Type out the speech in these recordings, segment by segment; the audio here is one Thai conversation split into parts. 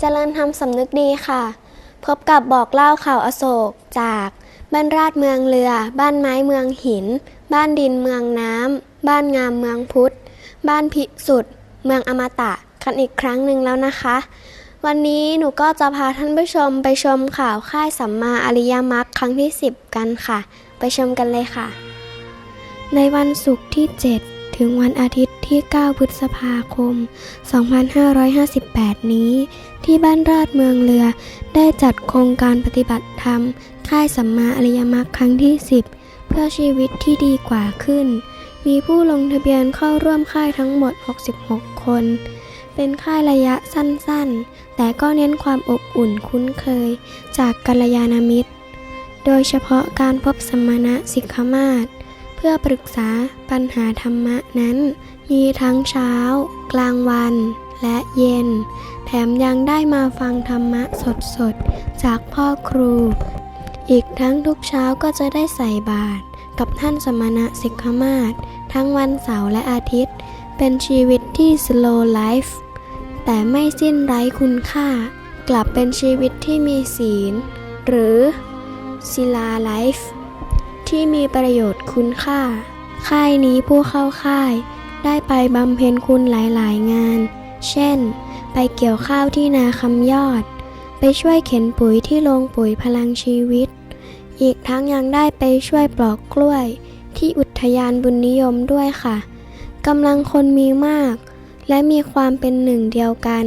เจริญธรรมสำนึกดีค่ะ พบกับบอกเล่าข่าวอโศกจากบ้านราชเมืองเรือ บ้านไม้เมืองหิน บ้านดินเมืองน้ำ บ้านงามเมืองพุทธ บ้านพิสุทธิ์เมืองอมตะกันอีกครั้งหนึ่งแล้วนะคะ วันนี้หนูก็จะพาท่านผู้ชมไปชมข่าวค่ายสัมมาอริยมรรคครั้งที่ 10 กันค่ะ ไปชมกันเลยค่ะ ในวันศุกร์ที่ 7ถึงวันอาทิตย์ที่ 9 พฤษภาคม 2558 นี้ ที่บ้านราชเมืองเรือ ได้จัดโครงการปฏิบัติธรรม ค่ายสัมมาอริยมรรคครั้งที่ 10 เพื่อชีวิตที่ดีกว่าขึ้น มีผู้ลงทะเบียนเข้าร่วมค่ายทั้งหมด 66 คน เป็นค่ายระยะสั้นๆ แต่ก็เน้นความอบอุ่นคุ้นเคย จากกัลยาณมิตร โดยเฉพาะการพบสมณะสิกขมาศเพื่อปรึกษาปัญหาธรรมะนั้น มีทั้งเช้า กลางวัน และเย็น แถมยังได้มาฟังธรรมะสดๆ จากพ่อครู อีกทั้งทุกเช้าก็จะได้ใส่บาตรกับท่านสมณะสิกขมาศทั้งวันเสาร์และอาทิตย์ เป็นชีวิตที่ slow life แต่ไม่สิ้นไร้คุณค่า กลับเป็นชีวิตที่มีศีล หรือศิลาไลฟ์ที่มีประโยชน์คุณค่า ค่ายนี้ผู้เข้าค่าย ได้ไปบำเพ็ญคุณหลาย ๆ งาน เช่น ไปเกี่ยวข้าวที่นาคำยอด ไปช่วยเข็นปุ๋ยที่โรงปุ๋ยพลังชีวิต อีกทั้งยังได้ไปช่วยปลอกกล้วย ที่อุทยานบุญนิยมด้วยค่ะกำลังคนมีมาก และมีความเป็นหนึ่งเดียวกัน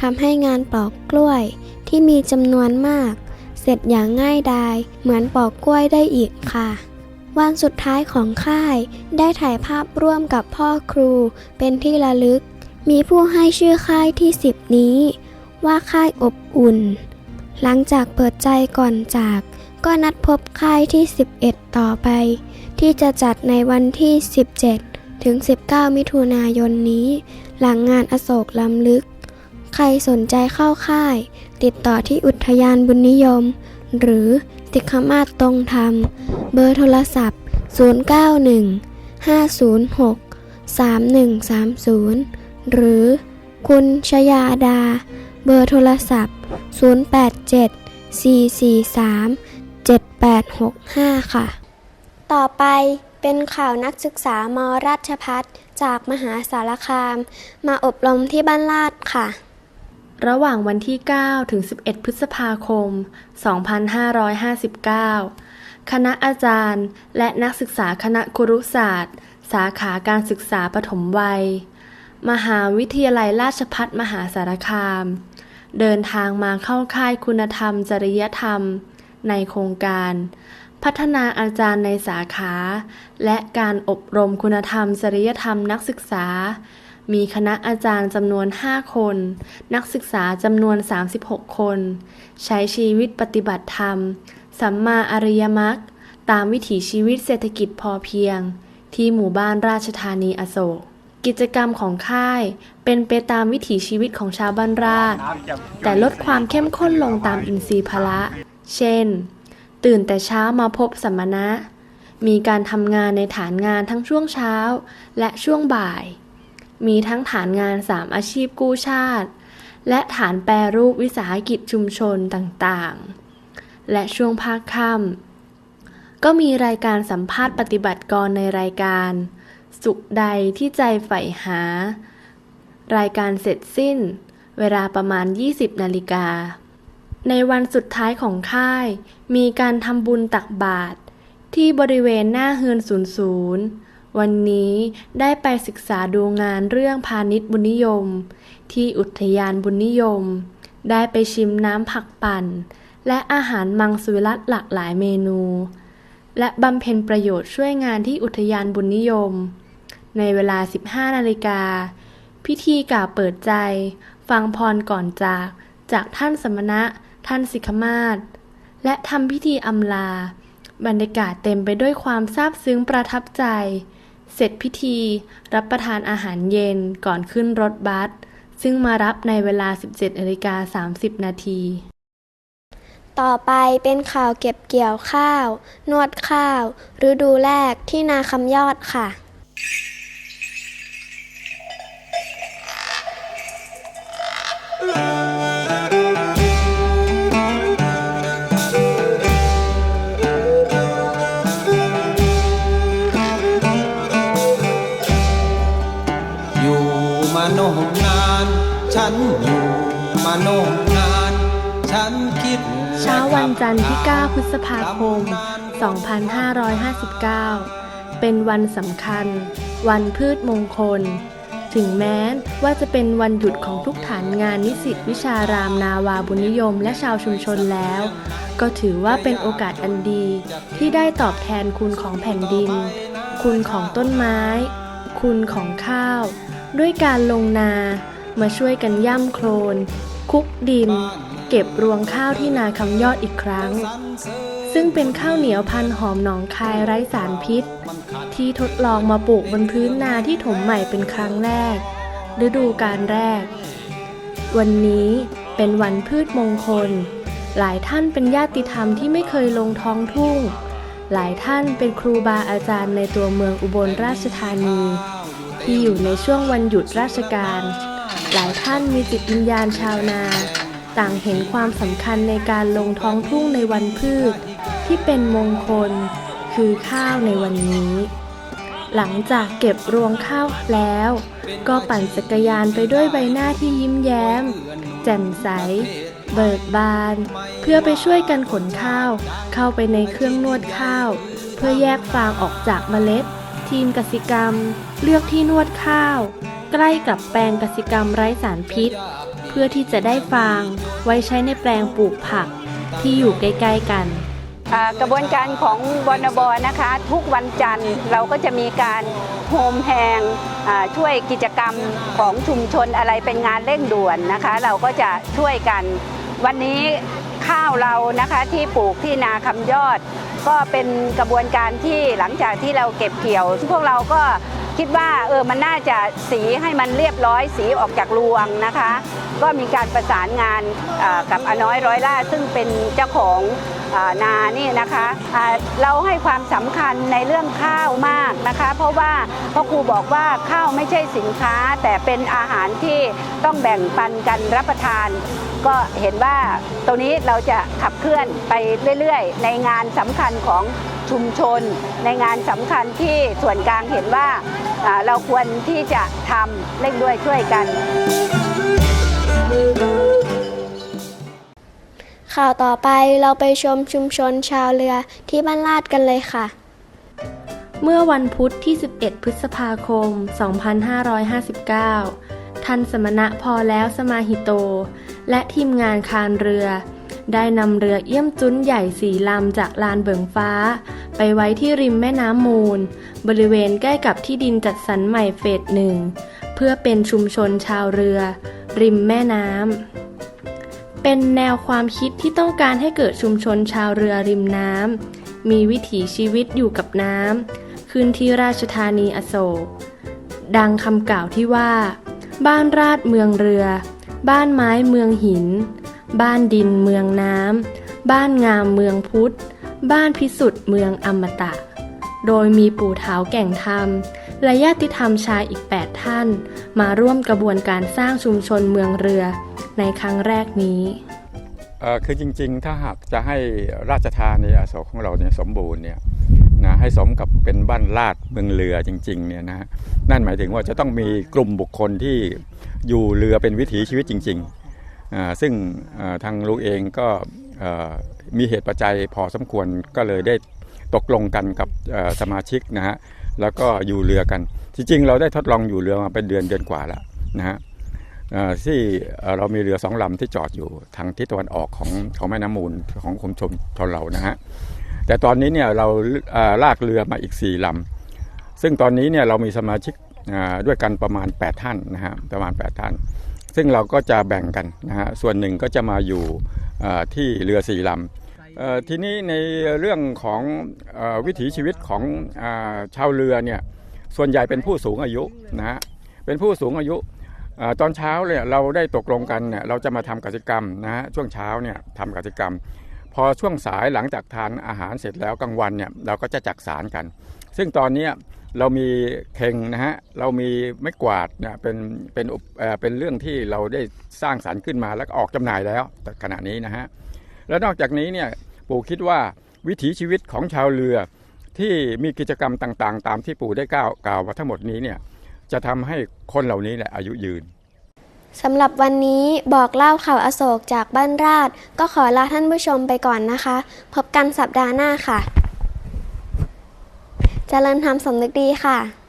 ทำให้งานปลอกกล้วยที่มีจำนวนมาก เสร็จอย่างง่ายดายเหมือนปลอกกล้วยได้อีกค่ะวันสุดท้ายของค่ายได้ถ่ายภาพร่วมกับพ่อครูเป็นที่ระลึก มีผู้ให้ชื่อค่ายที่10นี้ ว่าค่ายอบอุ่น หลังจากเปิดใจก่อนจาก ก็นัดพบค่ายที่ 11 ต่อไป ที่จะจัดในวันที่ 17 ถึง 19 มิถุนายนนี้ หลังงานอโศกล้ำลึก ใครสนใจเข้าค่าย ติดต่อที่อุทยานบุญนิยม หรือสิกขมาศตรงธรรม เบอร์โทรศัพท์ 091 506 3130 หรือคุณชยาดา เบอร์โทรศัพท์ 087 443 7865 ค่ะ ต่อไปเป็นข่าวนักศึกษามราชพัฒจากมหาสารคาม มาอบรมที่บ้านลาดค่ะ ระหว่างวันที่ 9 ถึง 11 พฤษภาคม 2559 คณะอาจารย์ และนักศึกษาคณะครุศาสตร์ สาขาการศึกษาปฐมวัย มหาวิทยาลัยราชภัฏมหาสารคาม เดินทางมาเข้าค่ายคุณธรรม จริยธรรม ในโครงการ พัฒนาอาจารย์ในสาขา และการอบรมคุณธรรม จริยธรรมนักศึกษา มีคณะอาจารย์จำนวน 5 คน นักศึกษาจำนวน 36 คน ใช้ชีวิตปฏิบัติธรรม สัมมาอริยมรรคตามวิถีชีวิตเศรษฐกิจพอเพียง ที่หมู่บ้านราชธานีอโศก กิจกรรมของค่าย เป็นไปตามวิถีชีวิตของชาวบ้านราชแต่ลดความเข้มข้นลงตามอินทรีย์พละ เช่น ตื่นแต่เช้ามาพบสัมมณะมีการทำงานในฐานงานทั้งช่วงเช้าและช่วงบ่าย มีทั้งฐานงาน3อาชีพกู้ชาติ และฐานแปรรูปวิสาหกิจชุมชนต่างๆ และช่วงภาคค่ำก็มีรายการสัมภาษณ์ปฏิบัติกรในรายการ สุขใดที่ใจใฝ่หา รายการเสร็จสิ้น เวลาประมาณ 20 นาฬิกา ในวันสุดท้ายของค่าย มีการทำบุญตักบาตรที่บริเวณหน้าเฮือนศูนย์ศูนย์วันนี้ได้ไปศึกษาดูงานเรื่องพาณิชย์บุญนิยม ที่อุทยานบุญนิยม ได้ไปชิมน้ำผักปั่น และอาหารมังสวิรัตหลากหลายเมนู และบำเพ็ญประโยชน์ช่วยงานที่อุทยานบุญนิยม ในเวลา 15 นาฬิกา พิธีกล่าวเปิดใจ ฟังพรก่อนจากจากท่านสมณะ ท่านสิกขมาศและทำพิธีอำลา บรรยากาศเต็มไปด้วยความซาบซึ้งประทับใจ เสร็จพิธีรับประทานอาหารเย็นก่อนขึ้นรถบัส ซึ่งมารับในเวลา 17นาฬิกา30 นาทีต่อไปเป็นข่าวเก็บเกี่ยวข้าว นวดข้าว ฤดูแรกที่นาคำยอดค่ะ มาโนนาน ฉันอยู่มาโนนาน ฉันคิดเช้าวันจันทร์ที่ 9 พฤษภาคม 2559 เป็นวันสำคัญ วันพืชมงคล ถึงแม้ว่าจะเป็นวันหยุดของทุกฐานงานนิสิตวิชารามนาวาบุญนิยมและชาวชุมชนแล้ว ก็ถือว่าเป็นโอกาสอันดี ที่ได้ตอบแทนคุณของแผ่นดิน คุณของต้นไม้ คุณของข้าว ด้วยการลงนา มาช่วยกันย่ำโคลน คุกดิน เก็บรวงข้าวที่นาคำยอดอีกครั้ง ซึ่งเป็นข้าวเหนียวพันหอมหนองคายไร้สารพิษ ที่ทดลองมาปลูกบนพื้นนาที่ถมใหม่เป็นครั้งแรก ฤดูการแรก วันนี้เป็นวันพืชมงคล หลายท่านเป็นญาติธรรมที่ไม่เคยลงท้องทุ่ง หลายท่านเป็นครูบาอาจารย์ในตัวเมืองอุบลราชธานี ที่อยู่ในช่วงวันหยุดราชการ หลายท่านมีจิตวิญญาณชาวนา ต่างเห็นความสำคัญในการลงท้องทุ่งในวันพืช ที่เป็นมงคล คือข้าวในวันนี้ หลังจากเก็บรวงข้าวแล้ว ก็ปั่นจักรยานไปด้วยใบหน้าที่ยิ้มแย้ม แจ่มใส เบิกบาน เพื่อไปช่วยกันขนข้าว เข้าไปในเครื่องนวดข้าว เพื่อแยกฟางออกจากเมล็ด ทีมกสิกรรม เลือกที่นวดข้าว ใกล้กับแปลงกสิกรรมไร้สารพิษ เพื่อที่จะได้ฟางไว้ใช้ในแปลงปลูกผักที่อยู่ใกล้ๆกันกระบวนการของบนบนะคะ ทุกวันจันทร์เราก็จะมีการโฮมแฮงช่วยกิจกรรมของชุมชนอะไรเป็นงานเร่งด่วนนะคะ เราก็จะช่วยกัน วันนี้ข้าวเรานะคะที่ปลูกที่นาคำยอด ก็เป็นกระบวนการที่หลังจากที่เราเก็บเกี่ยว พวกเราก็คิดว่าเออมันน่าจะสีให้มันเรียบร้อยสีออกจากรวงนะคะ ก็มีการประสานงานกับอน้อยร้อยล่าซึ่งเป็นเจ้าของ นานี่นะคะอ่าเราให้ความสำคัญในเรื่องข้าวมากนะคะ เพราะว่าพ่อครูบอกว่าข้าวไม่ใช่สินค้า แต่เป็นอาหารที่ต้องแบ่งปันกันรับประทาน ก็เห็นว่าตรงนี้เราจะขับเคลื่อนไปเรื่อยๆ ในงานสำคัญของชุมชน ในงานสำคัญที่ส่วนกลางเห็นว่าอ่าเราควรที่จะทำเร่งด้วยช่วยกัน ข่าวต่อไปเราไปชมชุมชนชาวเรือที่บ้านลาดกันเลยค่ะ เมื่อวันพุธที่ 11 พฤษภาคม 2559 ท่านสมณะพอแล้วสมาหิโต และทีมงานคานเรือ ได้นำเรือเอี้ยมจุ้นใหญ่สีลำจากลานเบิงฟ้า ไปไว้ที่ริมแม่น้ำมูล บริเวณใกล้กับที่ดินจัดสรรใหม่เฟสหนึ่ง เพื่อเป็นชุมชนชาวเรือ ริมแม่น้ำ เป็นแนวความคิดที่ต้องการให้เกิดชุมชนชาวเรือริมน้ำ มีวิถีชีวิตอยู่กับน้ำขึ้นที่ราชธานีอโศก ดังคำกล่าวที่ว่า บ้านราดเมืองเรือ บ้านไม้เมืองหิน บ้านดินเมืองน้ำ บ้านงามเมืองพุทธ บ้านพิสุทธิ์เมืองอมตะ โดยมีปู่เท้าแก่งธรรมและญาติธรรมชายอีก 8 ท่าน มาร่วมกระบวนการสร้างชุมชนเมืองเรือ ในครั้งแรกนี้คือจริงๆ ถ้าหากจะให้ราชธานีอโศกของเราเนี่ยสมบูรณ์เนี่ยนะให้สมกับเป็นบ้านลาดเมืองเรือจริงๆเนี่ยนะฮะนั่นหมายถึงว่าจะต้องมีกลุ่มบุคคลที่อยู่เรือเป็นวิถีชีวิตจริงๆอ่าซึ่งทางลุงเองก็มีเหตุปัจจัยพอสมควรก็เลยได้ตกลงกันกับสมาชิกนะฮะแล้วก็อยู่เรือกัน จริงๆ เราได้ทดลองอยู่เรือมาเป็นเดือนเดือนกว่าแล้วนะฮะ ที่เรามีเรือสองลำที่จอดอยู่ทางทิศตะวันออกของของแม่น้ำมูลของคุมชมชนเรานะฮะแต่ตอนนี้เนี่ยเราลากเรือมาอีก4ลำซึ่งตอนนี้เนี่ยเรามีสมาชิกด้วยกันประมาณ 8 ท่านนะฮะประมาณ 8 ท่าน ซึ่งเราก็จะแบ่งกันนะฮะส่วนหนึ่งก็จะมาอยู่ที่เรือสี่ลำทีนี้ในเรื่องของอวิถีชีวิตของอชาวเรือเนี่ยส่วนใหญ่เป็นผู้สูงอายุนะฮะเป็นผู้สูงอายุ ตอนเช้าเนี่ยเราได้ตกลงกันเนี่ยเราจะมาทำกิจกรรมนะฮะช่วงเช้าเนี่ยทำกิจกรรม พอช่วงสายหลังจากทานอาหารเสร็จแล้วกลางวันเนี่ยเราก็จะจักสารกัน ซึ่งตอนนี้เรามีเข่งนะฮะเรามีไม้กวาดเนี่ยเป็นเป็นอุปเป็นเรื่องที่เราได้สร้างสารค์ขึ้นมาแล้วก็ออกจำหน่ายแล้วขณะนี้นะฮะแล้วนอกจากนี้เนี่ยปู่คิดว่าวิถีชีวิตของชาวเรือที่มีกิจกรรมต่างๆ ตามที่ปู่ได้กล่าวกล่าวมาทั้งหมดนี้เนี่ย จะทำให้คนเหล่านี้แหละอายุยืนสำหรับวันนี้บอกเล่าข่าวอโศกจากบ้านราช ก็ขอลาท่านผู้ชมไปก่อนนะคะ พบกันสัปดาห์หน้าค่ะเจริญธรรมสมนึกดีค่ะ